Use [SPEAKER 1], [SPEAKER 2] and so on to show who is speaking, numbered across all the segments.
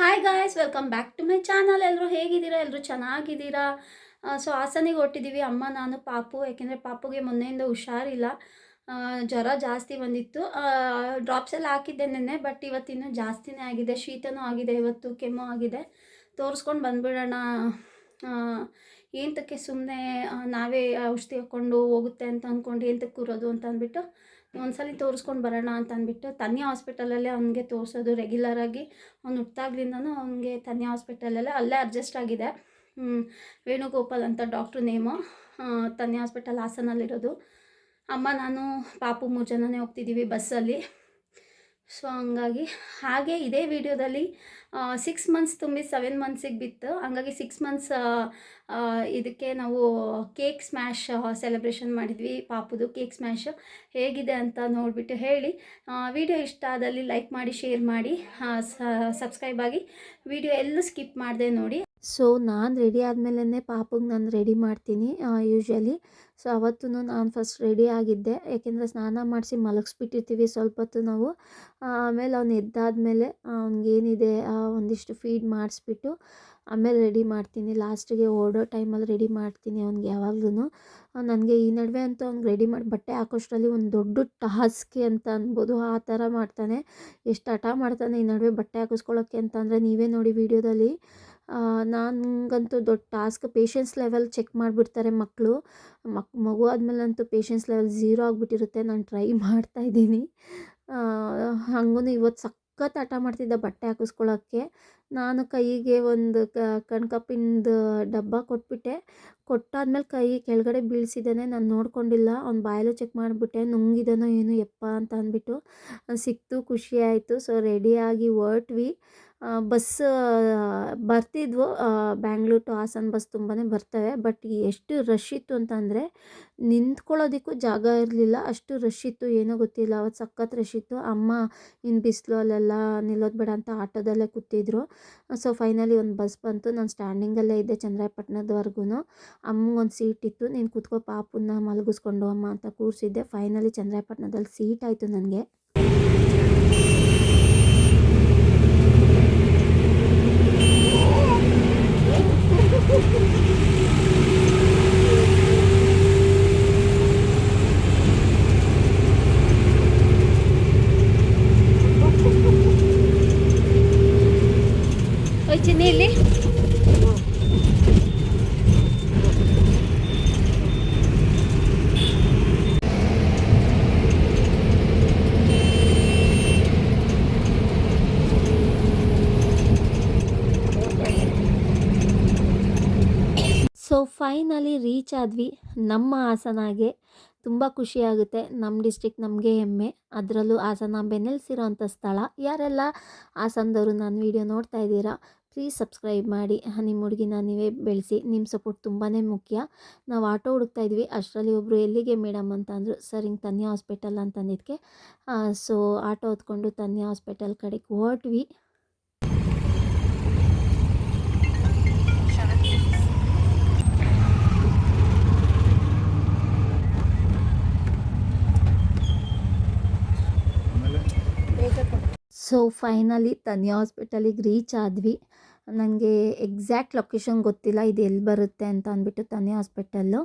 [SPEAKER 1] Hi guys welcome back to my channel ಎಲ್ಲರೂ ಹೇಗಿದ್ದೀರಾ? ಎಲ್ಲರೂ ಚೆನ್ನಾಗಿದ್ದೀರಾ? ಸೊ ಹಾಸನಿಗೆ ಹೊಟ್ಟಿದ್ದೀವಿ ಅಮ್ಮ, ನಾನು, ಪಾಪು. ಯಾಕೆಂದರೆ ಪಾಪುಗೆ ಮೊನ್ನೆಯಿಂದ ಹುಷಾರಿಲ್ಲ. ಜ್ವರ ಜಾಸ್ತಿ ಬಂದಿತ್ತು. ಡ್ರಾಪ್ಸ್ ಎಲ್ಲ ಹಾಕಿದ್ದೆ ನೆನ್ನೆ ಬಟ್ ಇವತ್ತಿನ್ನೂ ಜಾಸ್ತಿನೇ ಆಗಿದೆ. ಶೀತನೂ ಆಗಿದೆ ಇವತ್ತು, ಕೆಮ್ಮು ಆಗಿದೆ. ತೋರಿಸ್ಕೊಂಡು ಬಂದ್ಬಿಡೋಣ. ಏಂತಕ್ಕೆ ಸುಮ್ಮನೆ ನಾವೇ ಔಷಧಿ ಹಾಕ್ಕೊಂಡು ಹೋಗುತ್ತೆ ಅಂತ ಅಂದ್ಕೊಂಡು ಏಂತಕ್ಕೆ ಕೂರೋದು ಅಂತ ಅಂದ್ಬಿಟ್ಟು ಒಂದ್ಸಲಿ ತೋರಿಸ್ಕೊಂಡು ಬರೋಣ ಅಂತ ಅಂದ್ಬಿಟ್ಟು ತನ್ಯ ಹಾಸ್ಪಿಟಲಲ್ಲೇ ಅವನಿಗೆ ತೋರಿಸೋದು ರೆಗ್ಯುಲರಾಗಿ ಅವ್ನು ಹುಟ್ಟಾಗ್ಲಿಂದನೂ ಅವನಿಗೆ ತನ್ಯ ಹಾಸ್ಪಿಟಲಲ್ಲೇ ಅಲ್ಲೇ ಅಡ್ಜಸ್ಟ್ ಆಗಿದೆ. ವೇಣುಗೋಪಾಲ್ ಅಂತ ಡಾಕ್ಟ್ರು ನೇಮು ತನ್ಯ ಹಾಸ್ಪಿಟಲ್ ಹಾಸನಲ್ಲಿರೋದು. ಅಮ್ಮ, ನಾನು ಪಾಪು ಮೂರು ಜನನೇ ಹೋಗ್ತಿದ್ದೀವಿ ಬಸ್ಸಲ್ಲಿ. ಸೊ ಹಂಗಾಗಿ ಹಾಗೆ ಇದೇ ವಿಡಿಯೋದಲ್ಲಿ ಸಿಕ್ಸ್ ಮಂತ್ಸ್ ತುಂಬಿ ಸೆವೆನ್ ಮಂತ್ಸಿಗೆ ಬಿತ್ತು. ಹಂಗಾಗಿ ಸಿಕ್ಸ್ ಮಂತ್ಸ್ ಇದಕ್ಕೆ ನಾವು ಕೇಕ್ ಸ್ಮ್ಯಾಶ್ ಸೆಲೆಬ್ರೇಷನ್ ಮಾಡಿದ್ವಿ. ಪಾಪುದು ಕೇಕ್ ಸ್ಮ್ಯಾಶ್ ಹೇಗಿದೆ ಅಂತ ನೋಡಿಬಿಟ್ಟು ಹೇಳಿ. ವಿಡಿಯೋ ಇಷ್ಟ ಆದಲ್ಲಿ ಲೈಕ್ ಮಾಡಿ ಶೇರ್ ಮಾಡಿ ಸಬ್ಸ್ಕ್ರೈಬ್ ಆಗಿ ವಿಡಿಯೋ ಎಲ್ಲೂ ಸ್ಕಿಪ್ ಮಾಡಿದೆ ನೋಡಿ.
[SPEAKER 2] ಸೊ ನಾನು ರೆಡಿ ಆದಮೇಲೆ ಪಾಪಗೆ ನಾನು ರೆಡಿ ಮಾಡ್ತೀನಿ ಯೂಶ್ವಲಿ ಸೊ ಅವತ್ತು ನಾನು ಫಸ್ಟ್ ರೆಡಿ ಆಗಿದ್ದೆ. ಯಾಕೆಂದರೆ ಸ್ನಾನ ಮಾಡಿಸಿ ಮಲಗಿಸ್ಬಿಟ್ಟಿರ್ತೀವಿ ಸ್ವಲ್ಪ ಹೊತ್ತು ನಾವು ಆಮೇಲೆ ಅವ್ನು ಎದ್ದಾದಮೇಲೆ ಅವ್ನಿಗೇನಿದೆ ಒಂದಿಷ್ಟು ಫೀಡ್ ಮಾಡಿಸ್ಬಿಟ್ಟು ಆಮೇಲೆ ರೆಡಿ ಮಾಡ್ತೀನಿ. ಲಾಸ್ಟಿಗೆ ಓಡೋ ಟೈಮಲ್ಲಿ ರೆಡಿ ಮಾಡ್ತೀನಿ ಅವ್ನಿಗೆ ಯಾವಾಗ್ಲೂ ನನಗೆ ಈ ನಡುವೆ ಅಂತೂ ಅವ್ನಿಗೆ ರೆಡಿ ಮಾಡಿ, ಬಟ್ಟೆ ಹಾಕೋಷ್ಟರಲ್ಲಿ ಒಂದು ದೊಡ್ಡ ಟಾಸ್ಕ್ ಅಂತ ಅನ್ಬೋದು. ಆ ಥರ ಮಾಡ್ತಾನೆ. ಎಷ್ಟು ಹಠ ಮಾಡ್ತಾನೆ ಈ ನಡುವೆ ಬಟ್ಟೆ ಹಾಕಿಸ್ಕೊಳ್ಳೋಕ್ಕೆ ಅಂತ ಅಂದರೆ ನೀವೇ ನೋಡಿ ವಿಡಿಯೋದಲ್ಲಿ ನನಗಂತೂ ದೊಡ್ಡ ಟಾಸ್ಕ್ ಪೇಷನ್ಸ್ ಲೆವೆಲ್ ಚೆಕ್ ಮಾಡಿಬಿಡ್ತಾರೆ ಮಕ್ಕಳು ಮಕ್, ಮಗು ಆದಮೇಲಂತೂ ಪೇಷನ್ಸ್ ಲೆವೆಲ್ ಝೀರೋ ಆಗಿಬಿಟ್ಟಿರುತ್ತೆ, ನಾನು ಟ್ರೈ ಮಾಡ್ತಾ ಇದ್ದೀನಿ. ಹಂಗೂ ಇವತ್ತು ಸಖತ್ ಹಠ ಮಾಡ್ತಿದ್ದ ಬಟ್ಟೆ ಹಾಕಿಸ್ಕೊಳ್ಳೋಕ್ಕೆ ನಾನು ಕೈಗೆ ಒಂದು ಕಣ್ಕಪ್ಪಿಂದು ಡಬ್ಬ ಕೊಟ್ಬಿಟ್ಟೆ. ಕೊಟ್ಟಾದ್ಮೇಲೆ ಕೈ ಕೆಳಗಡೆ ಬೀಳಿಸಿದ್ದಾನೆ ನಾನು ನೋಡ್ಕೊಂಡಿಲ್ಲ. ಅವ್ನ ಬಾಯಲ್ಲೂ ಚೆಕ್ ಮಾಡಿಬಿಟ್ಟೆ, ನುಂಗಿದಾನೋ ಏನು ಯಪ್ಪ ಅಂತ ಅಂದ್ಬಿಟ್ಟು. ಸಿಕ್ತು, ಖುಷಿ ಆಯಿತು. ಸೊ ರೆಡಿಯಾಗಿ ಹೊರಟ್ವಿ. ಬಸ್ ಬರ್ತಿದ್ವು. ಬ್ಯಾಂಗ್ಳೂರ್ ಟು ಹಾಸನ ಬಸ್ ತುಂಬಾ ಬರ್ತವೆ. ಬಟ್ ಎಷ್ಟು ರಶ್ ಇತ್ತು ಅಂತ ಅಂದರೆ ನಿಂತ್ಕೊಳ್ಳೋದಕ್ಕೂ ಜಾಗ ಇರಲಿಲ್ಲ. ಅಷ್ಟು ರಶ್ ಇತ್ತು, ಏನೋ ಗೊತ್ತಿಲ್ಲ. ಅವತ್ತು ಸಖತ್ ರಶ್ ಇತ್ತು. ಅಮ್ಮ ಇನ್ನು ಬಿಸಿಲು ಅಲ್ಲೆಲ್ಲ ನಿಲ್ಲೋದು ಬೇಡ ಅಂತ ಆಟೋದಲ್ಲೇ ಕೂತಿದ್ರು. ಸೊ ಫೈನಲಿ ಒಂದು ಬಸ್ ಬಂತು. ನಾನು ಸ್ಟ್ಯಾಂಡಿಂಗಲ್ಲೇ ಇದ್ದೆ ಚಂದ್ರಾಯಪಟ್ಟಣದವರೆಗೂ ಅಮ್ಮಗೊಂದು ಸೀಟ್ ಇತ್ತು. ನೀನು ಕೂತ್ಕೋ ಪಾಪುನ ಮಲಗಿಸ್ಕೊಂಡು ಅಮ್ಮ ಅಂತ ಕೂರಿಸಿದ್ದೆ. ಫೈನಲಿ ಚಂದ್ರಾಯಪಟ್ಟಣದಲ್ಲಿ ಸೀಟ್ ಆಯಿತು ನನಗೆ
[SPEAKER 1] ಓಯ್ ಚಿನ್ನಿ ಇಲ್ಲಿ
[SPEAKER 2] ಸೊ ಫೈನಲಿ ರೀಚ್ ಆದ್ವಿ. ನಮ್ಮ ಹಾಸನಾಗೆ ತುಂಬ ಖುಷಿಯಾಗುತ್ತೆ. ನಮ್ಮ ಡಿಸ್ಟಿಕ್ ನಮಗೆ ಹೆಮ್ಮೆ. ಅದರಲ್ಲೂ ಹಾಸನ ಬೆನ್ನೆಲ್ಸಿರೋಂಥ ಸ್ಥಳ. ಯಾರೆಲ್ಲ ಹಾಸನದವರು ನನ್ನ ವೀಡಿಯೋ ನೋಡ್ತಾ ಇದ್ದೀರಾ ಪ್ಲೀಸ್ ಸಬ್ಸ್ಕ್ರೈಬ್ ಮಾಡಿ. ನಿಮ್ಮ ಹುಡುಗಿನ ನೀವೇ ಬೆಳೆಸಿ. ನಿಮ್ಮ ಸಪೋರ್ಟ್ ತುಂಬಾ ಮುಖ್ಯ. ನಾವು ಆಟೋ ಹುಡುಕ್ತಾ ಇದ್ವಿ. ಅಷ್ಟರಲ್ಲಿ ಒಬ್ಬರು ಎಲ್ಲಿಗೆ ಮೇಡಮ್ ಅಂತ ಅಂದರು ಸರ್, ಹಿಂಗೆ ತನ್ಯ ಹಾಸ್ಪಿಟಲ್ ಅಂತಂದಿದ್ದಕ್ಕೆ ಸೊ ಆಟೋ ಹೊತ್ಕೊಂಡು ತನ್ಯ ಹಾಸ್ಪಿಟಲ್ ಕಡೆಗೆ ಹೊರಟ್ವಿ. ಸೊ ಫೈನಲಿ ತನ್ಯ ಹಾಸ್ಪಿಟಲಿಗೆ ರೀಚ್ ಆದ್ವಿ. ನನಗೆ ಎಕ್ಸಾಕ್ಟ್ ಲೊಕೇಶನ್ ಗೊತ್ತಿಲ್ಲ, ಇದು ಎಲ್ಲಿ ಬರುತ್ತೆ ಅಂತ ಅಂದ್ಬಿಟ್ಟು ತನ್ಯ ಹಾಸ್ಪಿಟಲ್ಲು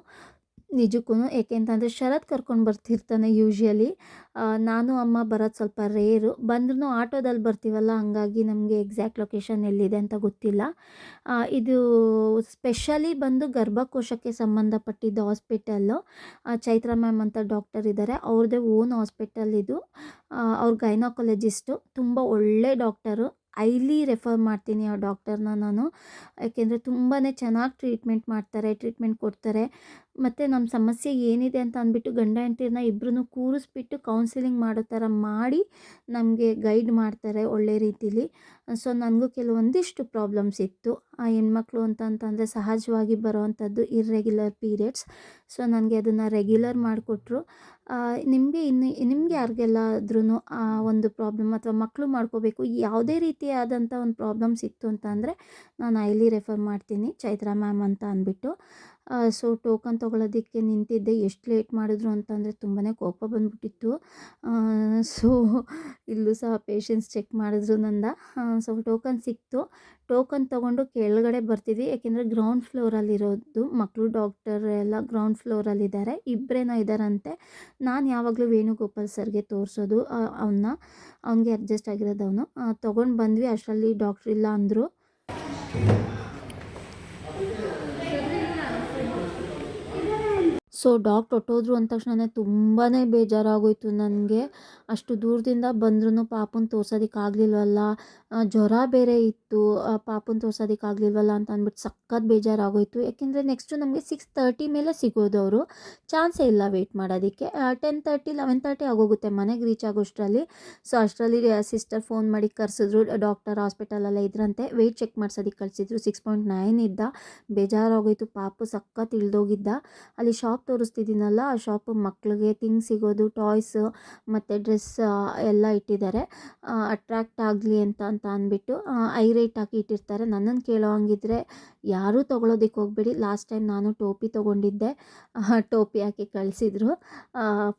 [SPEAKER 2] ನಿಜಕ್ಕೂ ಏಕೆಂತಂದರೆ ಶರತ್ ಕರ್ಕೊಂಡು ಬರ್ತಿರ್ತಾನೆ ಯೂಶ್ವಲಿ ನಾನು, ಅಮ್ಮ ಬರೋದು ಸ್ವಲ್ಪ ರೇರು ಬಂದ್ರೂ ಆಟೋದಲ್ಲಿ ಬರ್ತೀವಲ್ಲ, ಹಂಗಾಗಿ ನಮಗೆ ಎಕ್ಸಾಕ್ಟ್ ಲೊಕೇಶನ್ ಎಲ್ಲಿದೆ ಅಂತ ಗೊತ್ತಿಲ್ಲ. ಇದು ಸ್ಪೆಷಲಿ ಬಂದು ಗರ್ಭಕೋಶಕ್ಕೆ ಸಂಬಂಧಪಟ್ಟಿದ್ದ ಹಾಸ್ಪಿಟಲ್ಲು ಚೈತ್ರ ಮ್ಯಾಮ್ ಅಂತ ಡಾಕ್ಟರ್ ಇದ್ದಾರೆ ಅವ್ರದ್ದೇ ಓನ್ ಹಾಸ್ಪಿಟಲ್ ಇದು. ಅವ್ರ ಗೈನಾಕಾಲಜಿಸ್ಟು ತುಂಬ ಒಳ್ಳೆ ಡಾಕ್ಟರು ಐಲಿ ರೆಫರ್ ಮಾಡ್ತೀನಿ ಆ ಡಾಕ್ಟರ್ನ ನಾನು. ಯಾಕೆಂದರೆ ತುಂಬಾ ಚೆನ್ನಾಗಿ ಟ್ರೀಟ್ಮೆಂಟ್ ಮಾಡ್ತಾರೆ ಟ್ರೀಟ್ಮೆಂಟ್ ಕೊಡ್ತಾರೆ. ಮತ್ತು ನಮ್ಮ ಸಮಸ್ಯೆ ಏನಿದೆ ಅಂತ ಅಂದ್ಬಿಟ್ಟು ಗಂಡ ಹೆಂಡ್ತಿರನ್ನ ಇಬ್ಬರನ್ನು ಕೂರಿಸ್ಬಿಟ್ಟು ಕೌನ್ಸಿಲಿಂಗ್ ಮಾಡೋ ಥರ ಮಾಡಿ ನಮಗೆ ಗೈಡ್ ಮಾಡ್ತಾರೆ ಒಳ್ಳೆ ರೀತಿಲಿ. ಸೊ ನನಗೂ ಕೆಲವೊಂದಿಷ್ಟು ಪ್ರಾಬ್ಲಮ್ಸ್ ಇತ್ತು. ಆ ಹೆಣ್ಮಕ್ಳು ಅಂತಂತಂದರೆ ಸಹಜವಾಗಿ ಬರೋವಂಥದ್ದು ಇರ್ರೆಗ್ಯುಲರ್ ಪೀರಿಯಡ್ಸ್ ಸೊ ನನಗೆ ಅದನ್ನು ರೆಗ್ಯುಲರ್ ಮಾಡಿಕೊಟ್ರು. ನಿಮಗೆ ಇನ್ನು, ನಿಮಗೆ ಯಾರಿಗೆಲ್ಲಾದ್ರೂ ಆ ಒಂದು ಪ್ರಾಬ್ಲಮ್ ಅಥವಾ ಮಕ್ಕಳು ಮಾಡ್ಕೋಬೇಕು ಯಾವುದೇ ರೀತಿಯಾದಂಥ ಒಂದು ಪ್ರಾಬ್ಲಮ್ಸ್ ಇತ್ತು ಅಂತಂದರೆ ನಾನು ಐಲಿ ರೆಫರ್ ಮಾಡ್ತೀನಿ. ಚೈತ್ರಾ ಮ್ಯಾಮ್ ಅಂತ ಅಂದ್ಬಿಟ್ಟು. ಸೊ ಟೋಕನ್ ತೊಗೊಳೋದಕ್ಕೆ ನಿಂತಿದ್ದೆ. ಎಷ್ಟು ಲೇಟ್ ಮಾಡಿದ್ರು ಅಂತಂದರೆ ತುಂಬಾ ಕೋಪ ಬಂದ್ಬಿಟ್ಟಿತ್ತು. ಸೊ ಇಲ್ಲೂ ಸಹ ಪೇಷನ್ಸ್ ಚೆಕ್ ಮಾಡಿದ್ರು ನಂದ. ಸೊ ಟೋಕನ್ ಸಿಕ್ತು. ಟೋಕನ್ ತೊಗೊಂಡು ಕೆಳಗಡೆ ಬರ್ತಿದ್ವಿ. ಯಾಕೆಂದರೆ ಗ್ರೌಂಡ್ ಫ್ಲೋರಲ್ಲಿರೋದು ಮಕ್ಕಳು ಡಾಕ್ಟರ್ ಎಲ್ಲ ಗ್ರೌಂಡ್ ಫ್ಲೋರಲ್ಲಿದ್ದಾರೆ ಇಬ್ಬರೇನೋ ಇದ್ದಾರಂತೆ ನಾನು ಯಾವಾಗಲೂ ವೇಣುಗೋಪಾಲ್ ಸರ್ಗೆ ತೋರಿಸೋದು ಅವನ್ನ ಅವನಿಗೆ ಅಡ್ಜಸ್ಟ್ ಆಗಿರೋದು ಅವನು. ತೊಗೊಂಡು ಬಂದ್ವಿ. ಅಷ್ಟರಲ್ಲಿ ಡಾಕ್ಟ್ರ್ ಇಲ್ಲ ಅಂದರು. ಸೊ ಡಾಗ್ ಹೊಟ್ಟೋದ್ರು ಅಂದ ತಕ್ಷಣ ತುಂಬಾ ಬೇಜಾರಾಗೋಯಿತು ನನಗೆ. ಅಷ್ಟು ದೂರದಿಂದ ಬಂದ್ರೂ ಪಾಪನ ತೋರ್ಸೋದಕ್ಕಾಗಲಿಲ್ವಲ್ಲ ಜ್ವರ ಬೇರೆ ಇತ್ತು. ಪಾಪನ ತೋರ್ಸೋದಕ್ಕಾಗಲಿಲ್ವಲ್ಲ ಅಂತ ಅಂದ್ಬಿಟ್ಟು ಸಖತ್ ಬೇಜಾರಾಗೋಯಿತು. ಯಾಕೆಂದರೆ ನೆಕ್ಸ್ಟು ನಮಗೆ ಸಿಕ್ಸ್ ತರ್ಟಿ ಮೇಲೆ ಸಿಗೋದು ಅವರು. ಚಾನ್ಸೇ ಇಲ್ಲ ವೆಯ್ಟ್ ಮಾಡೋದಕ್ಕೆ. ಟೆನ್ ತರ್ಟಿ ಲೆವೆನ್ ತರ್ಟಿ ಆಗೋಗುತ್ತೆ ಮನೆಗೆ ರೀಚ್ ಆಗೋಷ್ಟರಲ್ಲಿ. ಸೊ ಅಷ್ಟರಲ್ಲಿ ಸಿಸ್ಟರ್ ಫೋನ್ ಮಾಡಿ ಕರೆಸಿದ್ರು. ಡಾಕ್ಟರ್ ಹಾಸ್ಪಿಟಲಲ್ಲೇ ಇದ್ರಂತೆ. ವೆಯ್ಟ್ ಚೆಕ್ ಮಾಡ್ಸೋದಕ್ಕೆ ಕಳಿಸಿದ್ರು. ಸಿಕ್ಸ್ ಪಾಯಿಂಟ್ ನೈನ್ ಇದ್ದ. ಬೇಜಾರಾಗೋಯಿತು. ಪಾಪು ಸಖತ್ ಇಳ್ದೋಗಿದ್ದ. ಅಲ್ಲಿ ಶಾಪ್ ತೋರಿಸ್ತಿದ್ದೀನಲ್ಲ, ಆ ಶಾಪು ಮಕ್ಕಳಿಗೆ ಥಿಂಗ್ಸ್ ಸಿಗೋದು, ಟಾಯ್ಸ್ ಮತ್ತು ಡ್ರೆಸ್ ಎಲ್ಲ ಇಟ್ಟಿದ್ದಾರೆ. ಅಟ್ರ್ಯಾಕ್ಟ್ ಆಗಲಿ ಅಂತ ಅಂತ ಅಂದ್ಬಿಟ್ಟು ಐ ರೇಟ್ ಹಾಕಿ ಇಟ್ಟಿರ್ತಾರೆ. ನನ್ನನ್ನು ಕೇಳೋ ಹಂಗಿದ್ರೆ ಯಾರೂ ತೊಗೊಳೋದಕ್ಕೆ ಹೋಗಬೇಡಿ. ಲಾಸ್ಟ್ ಟೈಮ್ ನಾನು ಟೋಪಿ ತೊಗೊಂಡಿದ್ದೆ. ಟೋಪಿ ಹಾಕಿ ಕಳಿಸಿದ್ರು.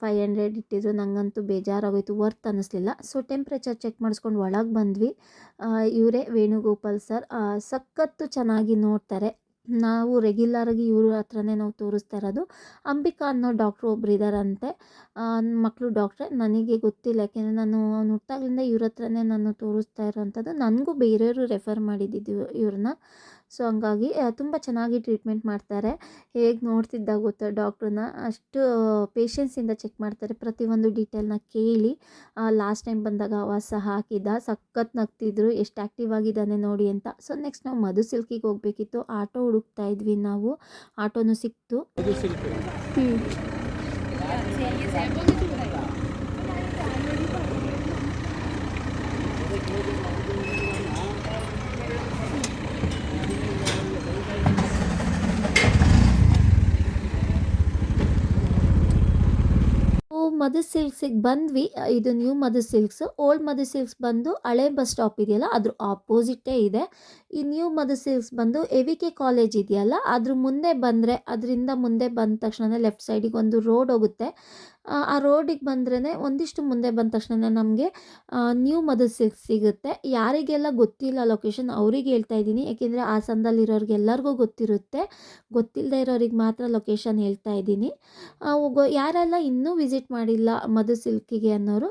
[SPEAKER 2] ಫೈವ್ ಹಂಡ್ರೆಡ್ ಇಟ್ಟಿದ್ರು. ನನಗಂತೂ ಬೇಜಾರಾಗೋಯ್ತು. ವರ್ತ್ ಅನ್ನಿಸ್ಲಿಲ್ಲ ಸೊ, ಟೆಂಪ್ರೇಚರ್ ಚೆಕ್ ಮಾಡಿಸ್ಕೊಂಡು ಒಳಗೆ ಬಂದ್ವಿ. ಇವರೇ ವೇಣುಗೋಪಾಲ್ ಸರ್. ಸಖತ್ತು ಚೆನ್ನಾಗಿ ನೋಡ್ತಾರೆ. ನಾವು ರೆಗ್ಯುಲರಾಗಿ ಇವ್ರ ಹತ್ರನೇ ನಾವು ತೋರಿಸ್ತಾ ಇರೋದು. ಅಂಬಿಕಾ ಅನ್ನೋ ಡಾಕ್ಟ್ರು ಒಬ್ರು ಇದ್ದಾರಂತೆ ಮಕ್ಕಳು ಡಾಕ್ಟ್ರೆ ನನಗೆ ಗೊತ್ತಿಲ್ಲ. ಯಾಕೆಂದರೆ ನಾನು ಹುಟ್ಟಾಗ್ಲಿಂದ ಇವ್ರ ಹತ್ರನೇ ನಾನು ತೋರಿಸ್ತಾ ಇರೋವಂಥದ್ದು. ನನಗೂ ಬೇರೆಯವರು ರೆಫರ್ ಮಾಡಿದ್ದಿದ್ದು ಇವ್ರನ್ನ. ಸೊ ಹಂಗಾಗಿ ತುಂಬ ಚೆನ್ನಾಗಿ ಟ್ರೀಟ್ಮೆಂಟ್ ಮಾಡ್ತಾರೆ. ಹೇಗೆ ನೋಡ್ತಿದ್ದ ಗೊತ್ತಾ ಡಾಕ್ಟ್ರನ್ನ ಅಷ್ಟು ಪೇಷನ್ಸಿಂದ ಚೆಕ್ ಮಾಡ್ತಾರೆ ಪ್ರತಿಯೊಂದು ಡೀಟೇಲ್ನ ಕೇಳಿ. ಲಾಸ್ಟ್ ಟೈಮ್ ಬಂದಾಗ ವಾಸ ಹಾಕಿದ್ದ ಸಖತ್ ನಗ್ತಿದ್ರು ಎಷ್ಟು ಆ್ಯಕ್ಟಿವ್ ಆಗಿದ್ದಾನೆ ನೋಡಿ ಅಂತ. ಸೊ ನೆಕ್ಸ್ಟ್ ನಾವು ಮಧು ಸಿಲ್ಕಿಗೆ ಹೋಗಬೇಕಿತ್ತು. ಆಟೋ ಹುಡುಕ್ತಾ ಇದ್ವಿ ನಾವು. ಆಟೋನು ಸಿಕ್ತು. ಮಧು ಸಿಲ್ಕ್ಸಿಗೆ ಬಂದ್ವಿ. ಇದು new Mother Silks old Mother Silks ಬಂದು ಹಳೆ ಬಸ್ ಸ್ಟಾಪ್ ಇದೆಯಲ್ಲ, ಅದ್ರ ಆಪೋಸಿಟೇ ಇದೆ. ಈ ನ್ಯೂ ಮದರ್ ಸಿಲ್ಕ್ಸ್ ಬಂದು ಎ ವಿ ಕೆ ಕಾಲೇಜ್ ಇದೆಯಲ್ಲ, ಅದ್ರ ಮುಂದೆ ಬಂದರೆ, ಅದರಿಂದ ಮುಂದೆ ಬಂದ ತಕ್ಷಣ ಲೆಫ್ಟ್ ಸೈಡಿಗೆ ಒಂದು ರೋಡ್ ಹೋಗುತ್ತೆ. ಆ ರೋಡಿಗೆ ಬಂದ್ರೇ ಒಂದಿಷ್ಟು ಮುಂದೆ ಬಂದ ತಕ್ಷಣ ನಮಗೆ ನ್ಯೂ ಮದರ್ ಸಿಲ್ಕ್ಸ್ ಸಿಗುತ್ತೆ. ಯಾರಿಗೆಲ್ಲ ಗೊತ್ತಿಲ್ಲ ಲೊಕೇಶನ್ ಅವ್ರಿಗೆ ಹೇಳ್ತಾ ಇದ್ದೀನಿ. ಯಾಕೆಂದರೆ ಹಾಸನದಲ್ಲಿರೋರ್ಗೆ ಎಲ್ಲರಿಗೂ ಗೊತ್ತಿರುತ್ತೆ. ಗೊತ್ತಿಲ್ಲದೆ ಇರೋರಿಗೆ ಮಾತ್ರ ಲೊಕೇಶನ್ ಹೇಳ್ತಾ ಇದ್ದೀನಿ. ಯಾರೆಲ್ಲ ಇನ್ನೂ ವಿಸಿಟ್ ಮಾಡಿಲ್ಲ ಮಧು ಸಿಲ್ಕಿಗೆ ಅನ್ನೋರು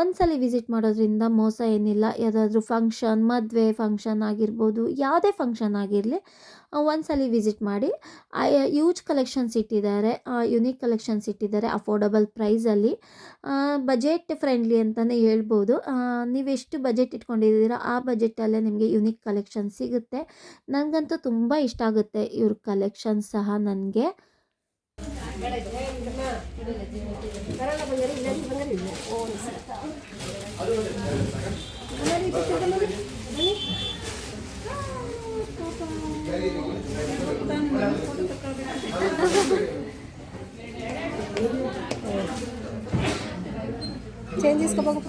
[SPEAKER 2] ಒಂದ್ಸಲ ವಿಸಿಟ್ ಮಾಡೋದ್ರಿಂದ ಮೋಸ ಏನಿಲ್ಲ. ಯಾವುದಾದ್ರೂ ಫಂಕ್ಷನ್ ಮದುವೆ ಫಂಕ್ಷನ್ ಆಗಿರ್ಬೋದು, ಯಾವುದೇ ಫಂಕ್ಷನ್ ಆಗಿರಲಿ ಒಂದ್ಸಲ ವಿಸಿಟ್ ಮಾಡಿ. ಯೂಜ್ ಕಲೆಕ್ಷನ್ಸ್ ಇಟ್ಟಿದ್ದಾರೆ. ಯುನೀಕ್ ಕಲೆಕ್ಷನ್ಸ್ ಇಟ್ಟಿದ್ದಾರೆ. ಅಫೋರ್ಡಬಲ್ ಪ್ರೈಸಲ್ಲಿ ಬಜೆಟ್ ಫ್ರೆಂಡ್ಲಿ ಅಂತಲೇ ಹೇಳ್ಬೋದು. ನೀವೆಷ್ಟು ಬಜೆಟ್ ಇಟ್ಕೊಂಡಿದ್ದೀರಾ ಆ ಬಜೆಟಲ್ಲೇ ನಿಮಗೆ ಯುನಿಕ್ ಕಲೆಕ್ಷನ್ ಸಿಗುತ್ತೆ. ನನಗಂತೂ ತುಂಬ ಇಷ್ಟ ಆಗುತ್ತೆ ಇವ್ರ ಕಲೆಕ್ಷನ್ ಸಹ ನನಗೆ.
[SPEAKER 3] ಚೇಂಜ್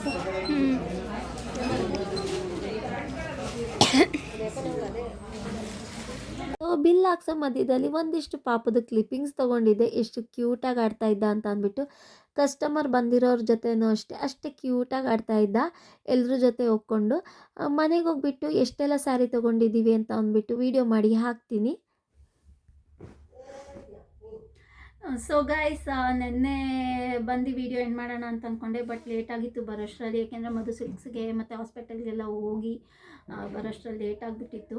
[SPEAKER 3] ಹ್ಞೂ
[SPEAKER 2] ಬಿಲ್ ಹಾಕ್ಸೋ ಮಧ್ಯದಲ್ಲಿ ಒಂದಿಷ್ಟು ಪಾಪದ ಕ್ಲಿಪ್ಪಿಂಗ್ಸ್ ತೊಗೊಂಡಿದ್ದೆ. ಎಷ್ಟು ಕ್ಯೂಟಾಗಿ ಆಡ್ತಾ ಇದ್ದ ಅಂತ ಅಂದ್ಬಿಟ್ಟು ಕಸ್ಟಮರ್ ಬಂದಿರೋರ ಜೊತೆನೂ ಅಷ್ಟೇ ಅಷ್ಟೇ ಕ್ಯೂಟಾಗಿ ಆಡ್ತಾ ಇದ್ದ ಎಲ್ಲರ ಜೊತೆ ಹೋಗ್ಕೊಂಡು ಮನೆಗೆ ಹೋಗ್ಬಿಟ್ಟು ಎಷ್ಟೆಲ್ಲ ಸ್ಯಾರಿ ತೊಗೊಂಡಿದ್ದೀವಿ ಅಂತ ಅಂದ್ಬಿಟ್ಟು ವೀಡಿಯೋ ಮಾಡಿ ಹಾಕ್ತೀನಿ.
[SPEAKER 4] ಸೊ ಗೈಸ್ ನೆನ್ನೆ ಬಂದು ವಿಡಿಯೋ ಎಂಡ್ ಮಾಡೋಣ ಅಂತ ಅಂದ್ಕೊಂಡೆ ಬಟ್ ಲೇಟ್ ಆಗಿತ್ತು ಬರೋಷ್ಟರಲ್ಲಿ. ಯಾಕೆಂದರೆ ಮಧು ಸಿಲ್ಕ್ಸ್ಗೆ ಮತ್ತು ಹಾಸ್ಪಿಟಲ್ಗೆಲ್ಲ ಹೋಗಿ ಬರೋಷ್ಟರಲ್ಲಿ ಲೇಟ್ ಆಗಿಬಿಟ್ಟಿತ್ತು.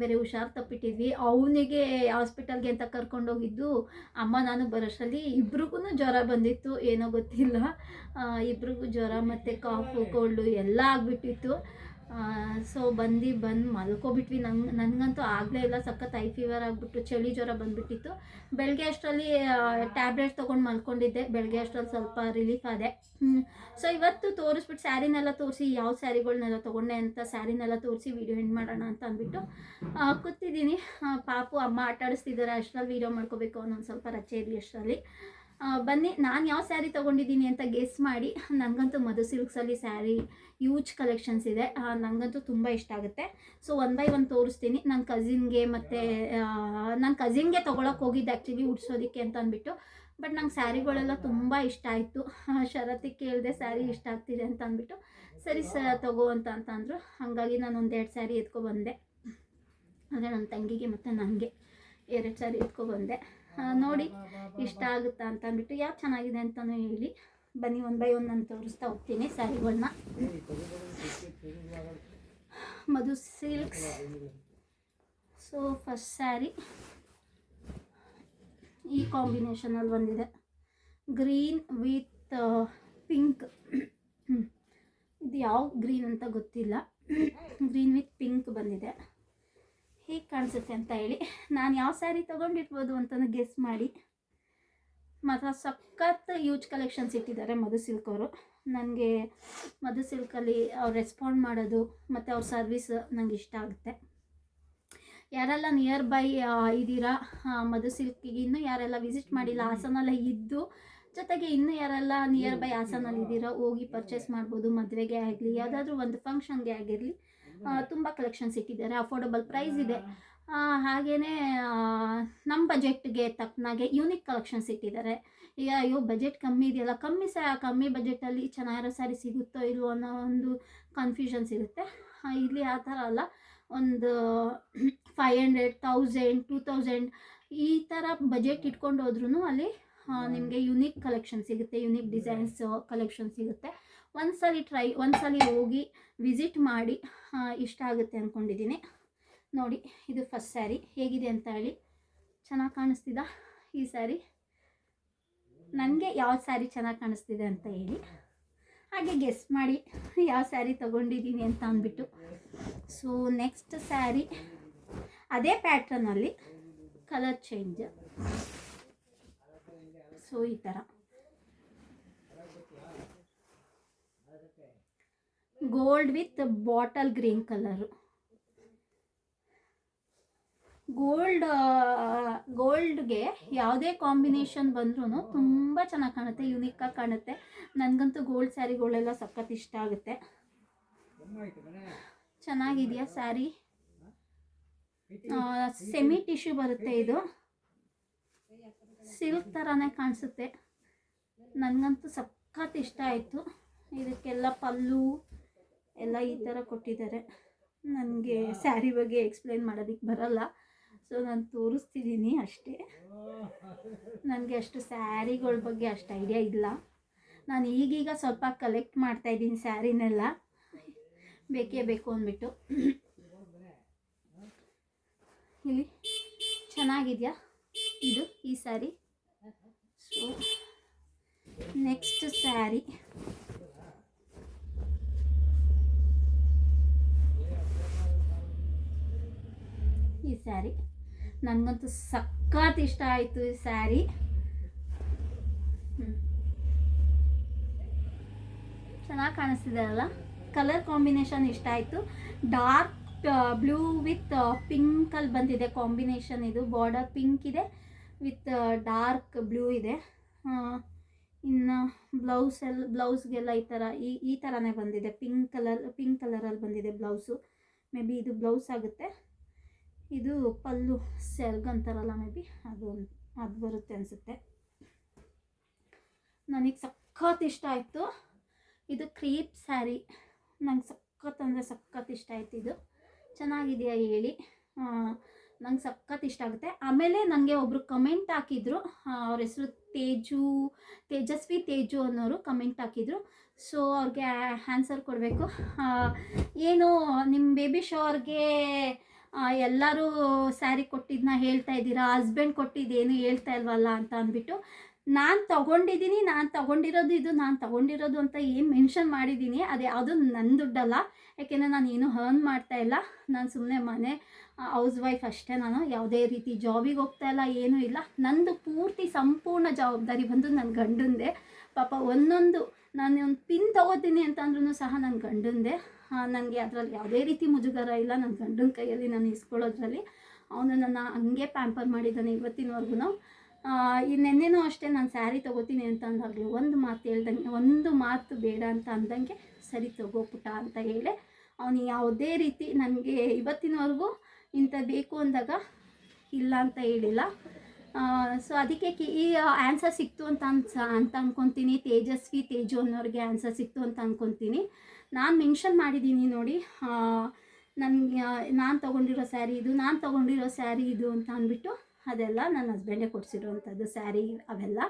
[SPEAKER 4] ಬೇರೆ ಹುಷಾರು ತಪ್ಪಿಟ್ಟಿದ್ವಿ. ಅವನಿಗೆ ಹಾಸ್ಪಿಟಲ್ಗೆ ಅಂತ ಕರ್ಕೊಂಡೋಗಿದ್ದು ಅಮ್ಮ, ನಾನು ಬರೋಷ್ಟರಲ್ಲಿ ಇಬ್ರಿಗೂ ಜ್ವರ ಬಂದಿತ್ತು, ಏನೋ ಗೊತ್ತಿಲ್ಲ. ಇಬ್ರಿಗೂ ಜ್ವರ ಮತ್ತು ಕಾಫು ಕೋಲ್ಡು ಎಲ್ಲ ಆಗಿಬಿಟ್ಟಿತ್ತು. ಸೊ ಬಂದು ಬಂದು ಮಲ್ಕೊಬಿಟ್ವಿ. ನಂಗೆ, ನನಗಂತೂ ಆಗಲೇ ಇಲ್ಲ. ಸಖತ್ ಐ ಫೀವರ್ ಆಗಿಬಿಟ್ಟು ಚಳಿ ಜ್ವರ ಬಂದುಬಿಟ್ಟಿತ್ತು. ಬೆಳಗ್ಗೆ ಅಷ್ಟರಲ್ಲಿ ಟ್ಯಾಬ್ಲೆಟ್ ತೊಗೊಂಡು ಮಲ್ಕೊಂಡಿದ್ದೆ. ಬೆಳಗ್ಗೆ ಅಷ್ಟರಲ್ಲಿ ಸ್ವಲ್ಪ ರಿಲೀಫ್ ಆದೆ. ಸೊ ಇವತ್ತು ತೋರಿಸ್ಬಿಟ್ಟು ಸ್ಯಾರಿನೆಲ್ಲ ತೋರಿಸಿ, ಯಾವ ಸ್ಯಾರಿಗಳನ್ನೆಲ್ಲ ತೊಗೊಂಡೆ ಅಂತ ಸ್ಯಾರಿನೆಲ್ಲ ತೋರಿಸಿ ವೀಡಿಯೋ ಎಂಡ್ ಮಾಡೋಣ ಅಂತ ಅಂದ್ಬಿಟ್ಟು ಕೂತಿದ್ದೀನಿ. ಪಾಪು, ಅಮ್ಮ ಆಟ ಆಡಿಸ್ತಿದ್ದಾರೆ ಅಷ್ಟರಲ್ಲಿ ವೀಡಿಯೋ ಮಾಡ್ಕೋಬೇಕು ಒಂದು ಸ್ವಲ್ಪ ರಚೆ ಇದೆ ಅಷ್ಟರಲ್ಲಿ.
[SPEAKER 2] ಬನ್ನಿ, ನಾನು ಯಾವ ಸ್ಯಾರಿ ತೊಗೊಂಡಿದ್ದೀನಿ ಅಂತ ಗೆಸ್ ಮಾಡಿ. ನನಗಂತೂ ಮಧು ಸಿಲ್ಕ್ಸಲ್ಲಿ ಸ್ಯಾರಿ ಯೂಜ್ ಕಲೆಕ್ಷನ್ಸ್ ಇದೆ. ನನಗಂತೂ ತುಂಬ ಇಷ್ಟ ಆಗುತ್ತೆ. ಸೊ ಒನ್ ಬೈ ಒನ್ ತೋರಿಸ್ತೀನಿ. ನನ್ನ ಕಸಿನ್ಗೆ ಮತ್ತು ನನ್ನ ಕಸಿನ್ಗೆ ತೊಗೊಳಕ್ಕೆ ಹೋಗಿದ್ದೆ ಆ್ಯಕ್ಚುಲಿ ಉಡ್ಸೋದಕ್ಕೆ ಅಂತ ಅಂದ್ಬಿಟ್ಟು. ಬಟ್ ನಂಗೆ ಸ್ಯಾರಿಗಳೆಲ್ಲ ತುಂಬ ಇಷ್ಟ ಆಯಿತು. ಶರತ್ತಿಗೆ ಕೇಳಿದೆ ಸ್ಯಾರಿ ಇಷ್ಟ ಆಗ್ತಿದೆ ಅಂತ ಅಂದ್ಬಿಟ್ಟು. ಸರಿ ಸ, ತಗೋ ಅಂತ ಅಂತ ಅಂದರು. ಹಾಗಾಗಿ ನಾನು ಒಂದೆರಡು ಸ್ಯಾರಿ ಎತ್ಕೊಬಂದೆ ಅಂದರೆ ನನ್ನ ತಂಗಿಗೆ ಮತ್ತು ನನಗೆ ಎರಡು ಸ್ಯಾರಿ ಎತ್ಕೊಬಂದೆ ನೋಡಿ, ಇಷ್ಟ ಆಗುತ್ತಾ ಅಂತ ಅಂದ್ಬಿಟ್ಟು ಯಾವ್ದು ಚೆನ್ನಾಗಿದೆ ಅಂತಲೂ ಹೇಳಿ. ಬನ್ನಿ ಒನ್ ಬೈ ಒನ್ ನಾನು ತೋರಿಸ್ತಾ ಹೋಗ್ತೀನಿ ಸ್ಯಾರಿಗಳನ್ನ Madhu Silks. So first sari ಈ ಕಾಂಬಿನೇಷನಲ್ಲಿ ಬಂದಿದೆ. ಗ್ರೀನ್ ವಿತ್ ಪಿಂಕ್ ಇದು ಯಾವ ಗ್ರೀನ್ ಅಂತ ಗೊತ್ತಿಲ್ಲ. ಗ್ರೀನ್ ವಿತ್ ಪಿಂಕ್ ಬಂದಿದೆ. ಹೇಗೆ ಕಾಣಿಸುತ್ತೆ ಅಂತ ಹೇಳಿ ನಾನು ಯಾವ ಸ್ಯಾರಿ ತೊಗೊಂಡಿರ್ಬೋದು ಅಂತಲೂ ಗೆಸ್ ಮಾಡಿ. ಮಾತ್ರ ಸಖತ್ ಯೂಜ್ ಕಲೆಕ್ಷನ್ಸ್ ಇಟ್ಟಿದ್ದಾರೆ ಮಧು ಸಿಲ್ಕ್ ಅವರು. ನನಗೆ ಮಧು ಸಿಲ್ಕಲ್ಲಿ ಅವ್ರು ರೆಸ್ಪಾಂಡ್ ಮಾಡೋದು ಮತ್ತು ಅವ್ರ ಸರ್ವಿಸ್ ನನಗೆ ಇಷ್ಟ ಆಗುತ್ತೆ. ಯಾರೆಲ್ಲ ನಿಯರ್ ಬೈ ಇದ್ದೀರಾ ಮಧು ಸಿಲ್ಕಿಗೆ ಇನ್ನೂ ಯಾರೆಲ್ಲ ವಿಸಿಟ್ ಮಾಡಿಲ್ಲ, ಹಾಸನಲ್ಲೇ ಇದ್ದು, ಜೊತೆಗೆ ಇನ್ನೂ ಯಾರೆಲ್ಲ ನಿಯರ್ ಬೈ ಹಾಸನಲ್ಲಿ ಇದ್ದೀರಾ ಹೋಗಿ ಪರ್ಚೇಸ್ ಮಾಡ್ಬೋದು ಮದುವೆಗೆ ಆಗಲಿ, ಯಾವುದಾದ್ರೂ ಒಂದು ಫಂಕ್ಷನ್ಗೆ ಆಗಿರಲಿ. ತುಂಬ ಕಲೆಕ್ಷನ್ಸ್ ಇಟ್ಟಿದ್ದಾರೆ. ಅಫೋರ್ಡಬಲ್ ಪ್ರೈಸ್ ಇದೆ. ಹಾಗೆಯೇ ನಮ್ಮ ಬಜೆಟ್ಗೆ ತಕ್ಕನಾಗೆ ಯೂನಿಕ್ ಕಲೆಕ್ಷನ್ಸ್ ಇಟ್ಟಿದ್ದಾರೆ. ಈಗ ಅಯ್ಯೋ ಬಜೆಟ್ ಕಮ್ಮಿ ಇದೆಯಲ್ಲ. ಕಮ್ಮಿ ಸಹ ಕಮ್ಮಿ ಬಜೆಟಲ್ಲಿ ಚೆನ್ನಾಗಿರೋ ಸ್ಯಾರಿ ಸಿಗುತ್ತೋ ಇಲ್ವೋ ಅನ್ನೋ ಒಂದು ಕನ್ಫ್ಯೂಷನ್ಸ್ ಇರುತ್ತೆ ಇಲ್ಲಿ ಆ ಥರ ಅಲ್ಲ. ಒಂದು five hundred thousand two thousand ಈ ಥರ ಬಜೆಟ್ ಇಟ್ಕೊಂಡು ಹೋದ್ರೂ ಅಲ್ಲಿ ನಿಮಗೆ ಯುನೀಕ್ ಕಲೆಕ್ಷನ್ ಸಿಗುತ್ತೆ. ಯುನೀಕ್ ಡಿಸೈನ್ಸ್ ಕಲೆಕ್ಷನ್ ಸಿಗುತ್ತೆ. ಒಂದ್ಸಲಿ ಟ್ರೈ, ಒಂದ್ಸಲಿ ಹೋಗಿ ವಿಸಿಟ್ ಮಾಡಿ ಇಷ್ಟ ಆಗುತ್ತೆ ಅಂದ್ಕೊಂಡಿದ್ದೀನಿ ನೋಡಿ, ಇದು ಫಸ್ಟ್ ಸ್ಯಾರಿ. ಹೇಗಿದೆ ಅಂತ ಹೇಳಿ ಚೆನ್ನಾಗಿ ಕಾಣಿಸ್ತಿದ? ಈ ಸ್ಯಾರಿ? ನನಗೆ ಯಾವ ಸ್ಯಾರಿ ಚೆನ್ನಾಗಿ ಕಾಣಿಸ್ತಿದೆ ಅಂತ ಹೇಳಿ. ಹಾಗೆ ಗೆಸ್ ಮಾಡಿ ಯಾವ ಸ್ಯಾರಿ ತೊಗೊಂಡಿದ್ದೀನಿ ಅಂತ ಅಂದ್ಬಿಟ್ಟು. ಸೊ ನೆಕ್ಸ್ಟ್ ಸ್ಯಾರಿ, ಅದೇ ಪ್ಯಾಟ್ರನಲ್ಲಿ ಕಲರ್ ಚೇಂಜ್ ಸೊ ಈ ಥರ gold with bottle green colour gold ಗೋಲ್ಡ್ಗೆ ಯಾವುದೇ ಕಾಂಬಿನೇಷನ್ ಬಂದ್ರೂ ತುಂಬ ಚೆನ್ನಾಗಿ ಕಾಣುತ್ತೆ ಯುನೀಕಾಗಿ ಕಾಣುತ್ತೆ. ನನಗಂತೂ ಗೋಲ್ಡ್ ಸ್ಯಾರಿಗಳೆಲ್ಲ ಸಖತ್ ಇಷ್ಟ ಆಗುತ್ತೆ. ಚೆನ್ನಾಗಿದೆಯಾ ಸ್ಯಾರಿ? ಸೆಮಿ ಟಿಶ್ಯೂ ಬರುತ್ತೆ ಇದು. ಸಿಲ್ಕ್ ಥರನೇ ಕಾಣಿಸುತ್ತೆ. ನನಗಂತೂ ಸಖತ್ ಇಷ್ಟ ಆಯಿತು. ಇದಕ್ಕೆಲ್ಲ ಪಲ್ಲು ಎಲ್ಲ ಈ ಥರ ಕೊಟ್ಟಿದ್ದಾರೆ. ನನಗೆ ಸ್ಯಾರಿ ಬಗ್ಗೆ ಎಕ್ಸ್ಪ್ಲೇನ್ ಮಾಡೋದಕ್ಕೆ ಬರಲ್ಲ. ಸೊ ನಾನು ತೋರಿಸ್ತಿದ್ದೀನಿ ಅಷ್ಟೇ. ನನಗೆ ಅಷ್ಟು ಸ್ಯಾರಿಗಳ ಬಗ್ಗೆ ಅಷ್ಟು ಐಡಿಯಾ ಇಲ್ಲ. ನಾನು ಈಗೀಗ ಸ್ವಲ್ಪ ಕಲೆಕ್ಟ್ ಮಾಡ್ತಾಯಿದ್ದೀನಿ ಸ್ಯಾರಿನೆಲ್ಲ. ಬೇಕೇ ಬೇಕು ಅಂದ್ಬಿಟ್ಟು. ಇಲ್ಲಿ ಚೆನ್ನಾಗಿದೆಯಾ? ಇದು ಈ ಸ್ಯಾರಿ? So next sari. ಈ ಸ್ಯಾರಿ. ನನಗಂತೂ ಸಖತ್ ಇಷ್ಟ ಆಯಿತು ಈ ಸ್ಯಾರಿ. ಚೆನ್ನಾಗಿ ಕಾಣಿಸ್ತಿದೆ ಅಲ್ಲ? ಕಲರ್ ಕಾಂಬಿನೇಷನ್ ಇಷ್ಟ ಆಯಿತು. ಡಾರ್ಕ್ ಬ್ಲೂ ವಿತ್ ಪಿಂಕಲ್ಲಿ ಬಂದಿದೆ ಕಾಂಬಿನೇಷನ್ ಇದು. ಬಾರ್ಡರ್ ಪಿಂಕ್ ಇದೆ ವಿತ್ ಡಾರ್ಕ್ ಬ್ಲೂ ಇದೆ. ಇನ್ನು ಬ್ಲೌಸಲ್ಲಿ ಬ್ಲೌಸ್ಗೆಲ್ಲ ಈ ಥರ ಈ ಈ ಥರನೇ ಬಂದಿದೆ. ಪಿಂಕ್ ಕಲರ್ ಪಿಂಕ್ ಕಲರಲ್ಲಿ ಬಂದಿದೆ ಬ್ಲೌಸು ಮೇ ಬಿ ಇದು ಬ್ಲೌಸ್ ಆಗುತ್ತೆ. ಇದು ಪಲ್ಲು ಸೆರ್ಗ್ ಅಂತಾರಲ್ಲ ಮೇ ಬಿ, ಅದು ಅದು ಬರುತ್ತೆ ಅನಿಸುತ್ತೆ. ನನಗೆ ಸಖತ್ ಇಷ್ಟ ಆಯಿತು. ಇದು ಕ್ರೀಪ್ ಸ್ಯಾರಿ. ನಂಗೆ ಸಖತ್ ಅಂದರೆ ಸಖತ್ ಇಷ್ಟ ಆಯ್ತು ಇದು. ಚೆನ್ನಾಗಿದೆಯಾ ಹೇಳಿ. ನಂಗೆ ಸಖತ್ ಇಷ್ಟ ಆಗುತ್ತೆ. ಆಮೇಲೆ ನನಗೆ ಒಬ್ಬರು ಕಮೆಂಟ್ ಹಾಕಿದ್ರು. ಅವ್ರ ಹೆಸರು ತೇಜು, ತೇಜಸ್ವಿ ತೇಜು ಅನ್ನೋರು ಕಮೆಂಟ್ ಹಾಕಿದ್ರು. ಸೊ ಅವ್ರಿಗೆ ಆನ್ಸರ್ ಕೊಡಬೇಕು. ಏನು ನಿಮ್ಮ ಬೇಬಿ ಶೋರ್ಗೆ ಎಲ್ಲರೂ ಸ್ಯಾರಿ ಕೊಟ್ಟಿದ್ದನ್ನ ಹೇಳ್ತಾ ಇದ್ದೀರಾ? ಹಸ್ಬೆಂಡ್ ಕೊಟ್ಟಿದ್ದೇನು ಹೇಳ್ತಾ ಇಲ್ವಲ್ಲ ಅಂತ ಅಂದ್ಬಿಟ್ಟು, ನಾನು ತಗೊಂಡಿದ್ದೀನಿ, ನಾನು ತಗೊಂಡಿರೋದು ಇದು, ನಾನು ತಗೊಂಡಿರೋದು ಅಂತ ಏನು ಮೆನ್ಷನ್ ಮಾಡಿದ್ದೀನಿ, ಅದು ಯಾವುದು ನನ್ನ ದುಡ್ಡಲ್ಲ. ಯಾಕೆಂದರೆ ನಾನು ಏನು ಹರ್ನ್ ಮಾಡ್ತಾ ಇಲ್ಲ. ನಾನು ಸುಮ್ಮನೆ ಮನೆ ಹೌಸ್ ವೈಫ್ ಅಷ್ಟೇ ನಾನು. ಯಾವುದೇ ರೀತಿ ಜಾಬಿಗೆ ಹೋಗ್ತಾ ಇಲ್ಲ, ಏನೂ ಇಲ್ಲ. ನಂದು ಪೂರ್ತಿ ಸಂಪೂರ್ಣ ಜವಾಬ್ದಾರಿ ಬಂದು ನನ್ನ ಗಂಡಂದೆ. ಪಾಪ ಒಂದೊಂದು, ನಾನು ಒಂದು ಪಿನ್ ತಗೋತೀನಿ ಅಂತಂದ್ರೂ ಸಹ ನನ್ನ ಗಂಡಂದೆ. ನನಗೆ ಅದರಲ್ಲಿ ಯಾವುದೇ ರೀತಿ ಮುಜುಗರ ಇಲ್ಲ. ನನ್ನ ಗಂಡನ ಕೈಯಲ್ಲಿ ನಾನು ಇಸ್ಕೊಳ್ಳೋದ್ರಲ್ಲಿ ಅವನು ನನ್ನ ಹಂಗೆ ಪ್ಯಾಂಪರ್ ಮಾಡಿದ್ದಾನೆ ಇವತ್ತಿನವರೆಗೂ ಈ ನೆನ್ನೆನೂ ಅಷ್ಟೇ ನಾನು ಸ್ಯಾರಿ ತೊಗೋತೀನಿ ಅಂತ ಅಂದಾಗಲೂ ಒಂದು ಮಾತು ಹೇಳ್ದಂಗೆ, ಒಂದು ಮಾತು ಬೇಡ ಅಂತ ಅಂದಂಗೆ ಸರಿ ತಗೋ ಪುಟ ಅಂತ ಹೇಳಿ ಅವನು ಯಾವುದೇ ರೀತಿ ನನಗೆ ಇವತ್ತಿನವರೆಗೂ ಇಂಥ ಬೇಕು ಅಂದಾಗ ಇಲ್ಲ ಅಂತ ಹೇಳಿಲ್ಲ. ಸೊ ಅದಕ್ಕೆ ಈ ಆನ್ಸರ್ ಸಿಕ್ತು ಅಂತ ಅನ್ಸ, ಅಂತ ಅಂದ್ಕೊತೀನಿ ತೇಜಸ್ವಿ ತೇಜು ಅನ್ನೋರಿಗೆ ಆನ್ಸರ್ ಸಿಕ್ತು ಅಂತ ಅಂದ್ಕೊತೀನಿ ನಾನು ಮೆನ್ಷನ್ ಮಾಡಿದ್ದೀನಿ ನೋಡಿ. ನನಗೆ ನಾನು ತೊಗೊಂಡಿರೋ ಸ್ಯಾರಿ ಇದು, ನಾನು ತೊಗೊಂಡಿರೋ ಸ್ಯಾರಿ ಇದು ಅಂತ ಅಂದ್ಬಿಟ್ಟು ಅದೆಲ್ಲ ನನ್ನ ಹಸ್ಬೆಂಡೇ ಕೊಡಿಸಿರೋವಂಥದ್ದು ಸ್ಯಾರಿ ಅವೆಲ್ಲ.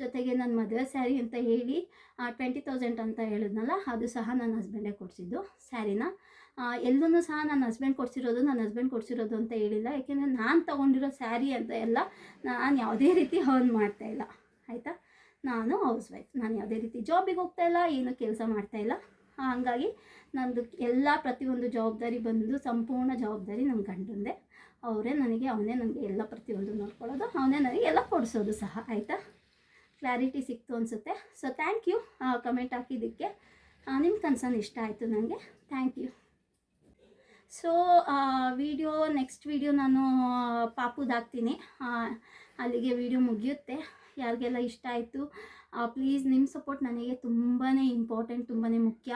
[SPEAKER 2] ಜೊತೆಗೆ ನನ್ನ ಮದುವೆ ಸ್ಯಾರಿ ಅಂತ ಹೇಳಿ ಟ್ವೆಂಟಿ ತೌಸಂಡ್ ಅಂತ ಹೇಳಿದ್ನಲ್ಲ, ಅದು ಸಹ ನನ್ನ ಹಸ್ಬೆಂಡೇ ಕೊಡಿಸಿದ್ದು ಸ್ಯಾರಿನ. ಎಲ್ಲೂ ಸಹ ನನ್ನ ಹಸ್ಬೆಂಡ್ ಕೊಡಿಸಿರೋದು ನನ್ನ ಹಸ್ಬೆಂಡ್ ಕೊಡಿಸಿರೋದು ಅಂತ ಹೇಳಿಲ್ಲ. ಯಾಕೆಂದರೆ ನಾನು ತೊಗೊಂಡಿರೋ ಸ್ಯಾರಿ ಅಂತ ಎಲ್ಲ ನಾನು ಯಾವುದೇ ರೀತಿ ಹರ್ನ್ ಮಾಡ್ತಾಯಿಲ್ಲ ಆಯಿತಾ? ನಾನು ಹೌಸ್ ವೈಫ್ ನಾನು ಯಾವುದೇ ರೀತಿ ಜಾಬಿಗೆ ಹೋಗ್ತಾ ಇಲ್ಲ, ಏನು ಕೆಲಸ ಮಾಡ್ತಾಯಿಲ್ಲ ಹಂಗಾಗಿ ನಂದು ಎಲ್ಲ ಪ್ರತಿಯೊಂದು ಜವಾಬ್ದಾರಿ ಬಂದು ಸಂಪೂರ್ಣ ಜವಾಬ್ದಾರಿ ನಮ್ಮ ಗಂಡಂದೆ. ಅವರೇ ನನಗೆ, ಅವನೇ ನನಗೆ ಎಲ್ಲ ಪ್ರತಿಯೊಂದು ನೋಡ್ಕೊಳ್ಳೋದು, ಅವನೇ ನನಗೆ ಎಲ್ಲ ಕೊಡಿಸೋದು ಸಹ, ಆಯಿತಾ? ಕ್ಲಾರಿಟಿ ಸಿಕ್ತು ಅನಿಸುತ್ತೆ. ಸೊ ಥ್ಯಾಂಕ್ ಯು ಕಮೆಂಟ್ ಹಾಕಿದ್ದಕ್ಕೆ. ನಿಮ್ಮ ಕನ್ಸರ್ನ್ ಇಷ್ಟ ಆಯಿತು ನನಗೆ thank you so video next video ನಾನು ಪಾಪುದಾಗ್ತೀನಿ ಅಲ್ಲಿಗೆ ವಿಡಿಯೋ ಮುಗಿಯುತ್ತೆ. ಯಾರಿಗೆಲ್ಲ ಇಷ್ಟ ಆಯಿತು ಪ್ಲೀಸ್ ನಿಮ್ಮ ಸಪೋರ್ಟ್ ನನಗೆ ತುಂಬಾ ಇಂಪಾರ್ಟೆಂಟ್ ತುಂಬಾ ಮುಖ್ಯ.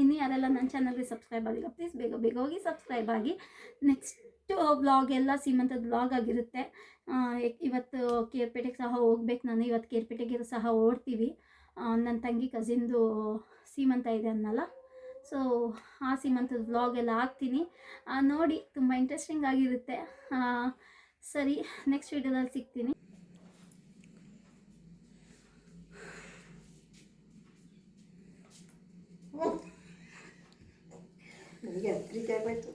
[SPEAKER 2] ಇನ್ನು ಯಾರೆಲ್ಲ ನನ್ನ ಚಾನಲ್ಗೆ ಸಬ್ಸ್ಕ್ರೈಬ್ ಆಗಿಲ್ಲ ಪ್ಲೀಸ್ ಬೇಗ ಬೇಗ ಹೋಗಿ ಸಬ್ಸ್ಕ್ರೈಬ್ ಆಗಿ. ನೆಕ್ಸ್ಟ್ ವ್ಲಾಗ್ ಎಲ್ಲ ಸೀಮಂತದ ವ್ಲಾಗ್ ಆಗಿರುತ್ತೆ. ಇವತ್ತು ಕೇರ್ಪೇಟೆಗೆ ಸಹ ಹೋಗ್ಬೇಕು ನಾನು. ಇವತ್ತು ಕೇರ್ಪೇಟೆಗೆ ಸಹ ಓಡ್ತೀವಿ. ನನ್ನ ತಂಗಿ ಕಸಿನ್ದು ಸೀಮಂತ ಇದೆ ಅನ್ನಲ್ಲ. ಸೊ ಆ ಸೀಮಂತದ ವ್ಲಾಗ್ ಎಲ್ಲ ಹಾಕ್ತೀನಿ. ನೋಡಿ, ತುಂಬ ಇಂಟ್ರೆಸ್ಟಿಂಗ್ ಆಗಿರುತ್ತೆ. ಸರಿ ನೆಕ್ಸ್ಟ್ ವೀಡಿಯೋದಲ್ಲಿ ಸಿಗ್ತೀನಿ.
[SPEAKER 3] ನನಗೆ ಹತ್ತರಿಕೆ ಆಗೋಯ್ತು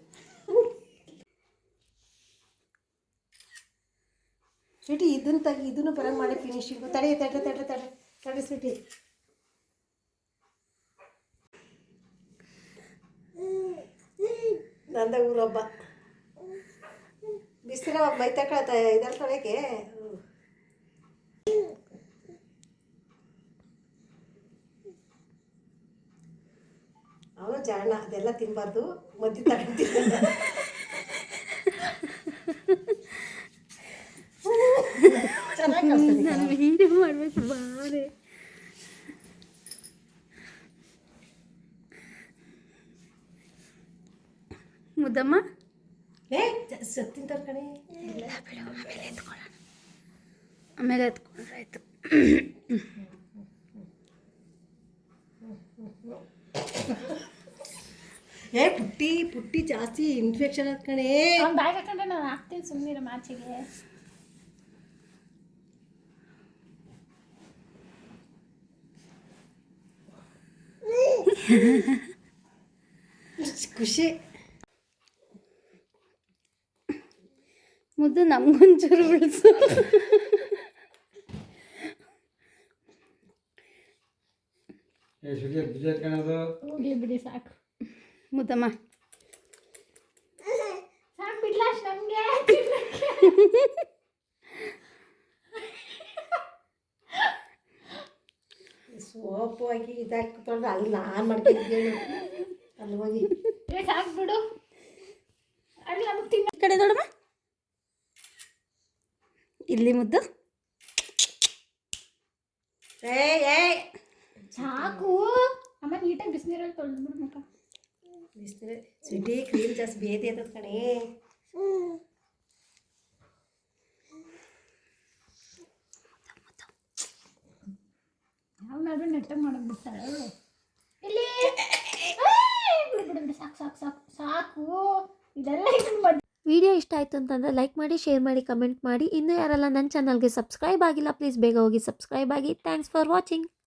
[SPEAKER 3] ಸ್ವೀಟಿ, ಇದನ್ನು ತೆಗಿ, ಇದನ್ನು ಬರಂಗ್ ಮಾಡಿ ಫಿನಿಶಿಂಗು ತಡೆ ತಡೆ ತಡೆ ತಡೆ ತಡೆ ಸ್ವೀಟಿ. ನಂದ ಊರೊಬ್ಬ. ಬಿಸಿಲ ಮೈ ತಕೊಳತ್ತ ಇದರ ತೊಳೆಗೆ ಅವನು ಜಾಣ ಅದೆಲ್ಲ ತಿನ್ನಬಾರ್ದು ಮದ್ದು ಕಾಣಿಸ್ತದೆ
[SPEAKER 2] ನಾನು ವೀಡಿಯೋ ಮಾಡಬೇಕು ಬಾರೆ ಮುದ್ದಮ್ಮ
[SPEAKER 3] ಏ ಸತ್ತಿನ ತರ್ಕಣೆ
[SPEAKER 2] ಆಮೇಲೆ ಎತ್ಕೊಂಡ್ರಾಯ್ತು
[SPEAKER 3] ಏ ಪುಟ್ಟಿ ಪುಟ್ಟಿ ಜಾಸ್ತಿ ಇನ್ಫೆಕ್ಷನ್ ಕಣೆ.
[SPEAKER 5] ಅವ್ನು ಬ್ಯಾಗ್ ಹಾಕೊಂಡ್ರೆ ನಾನು ಹಾಕ್ತೀನಿ ಸುಮ್ಮನೆ ಮಾಚಿಗೆ.
[SPEAKER 3] ಖುಷಿ.
[SPEAKER 2] ಮುದ್ದು ನಮ್ಗೊಂಚೂರು
[SPEAKER 5] ಬಿಡಿಸು. ಬಿಡಿ ಸಾಕು.
[SPEAKER 2] ಮುದ್ದಮ್ಮ.
[SPEAKER 3] ಸೋಪು ಹಾಕಿ ಇದಾಕಿ ತೊಳೆದು ಅಲ್ಲಿ ನಾನು ಮಾಡ್ಕೊಂಡಿದ್ದೇನು ಅಲ್ಲಿ ಹೋಗಿ.
[SPEAKER 5] ಹಾಕ್ಬಿಡು ಬಿಡು. ಅಲ್ಲಿ ನಮಗೆ ತಿನ್ನ
[SPEAKER 2] ಕಡೆ ನೋಡಮ್ಮ. ಇಲ್ಲಿ ಮುದ್ದು.
[SPEAKER 3] ಏ ಏ
[SPEAKER 5] ಸಾಕು. ಅಮ್ಮ ನೀಟಾಗಿ ಬಿಸಿನೀರಲ್ಲಿ ತೊಳೆದು ಬಿಡು ಮುಖ
[SPEAKER 3] ಬಿಸಿಲು ಸಿಟಿ ಕ್ರೀಮ್ ಜಾಸ್ತಿ ಬೇದಿ ಅದ ಕಣೆ
[SPEAKER 5] ಅವನಾದ್ರೂ ನೆಟ್ಟ ಮಾಡೋದು ಬಿಡ್ತಾಳೆ. ಇಲ್ಲಿ. ಸಾಕು ಸಾಕು ಸಾಕು ಸಾಕು. ಇದೆಲ್ಲ
[SPEAKER 6] ವಿಡಿಯೋ ಇಷ್ಟ ಆಯಿತು ಅಂತಂದರೆ ಲೈಕ್ ಮಾಡಿ ಶೇರ್ ಮಾಡಿ ಕಮೆಂಟ್ ಮಾಡಿ. ಇನ್ನೂ ಯಾರೆಲ್ಲ ನನ್ನ ಚಾನಲ್ಗೆ ಸಬ್ಸ್ಕ್ರೈಬ್ ಆಗಿಲ್ಲ ಪ್ಲೀಸ್ ಬೇಗ ಹೋಗಿ ಸಬ್ಸ್ಕ್ರೈಬ್ ಆಗಿ. Thanks for watching.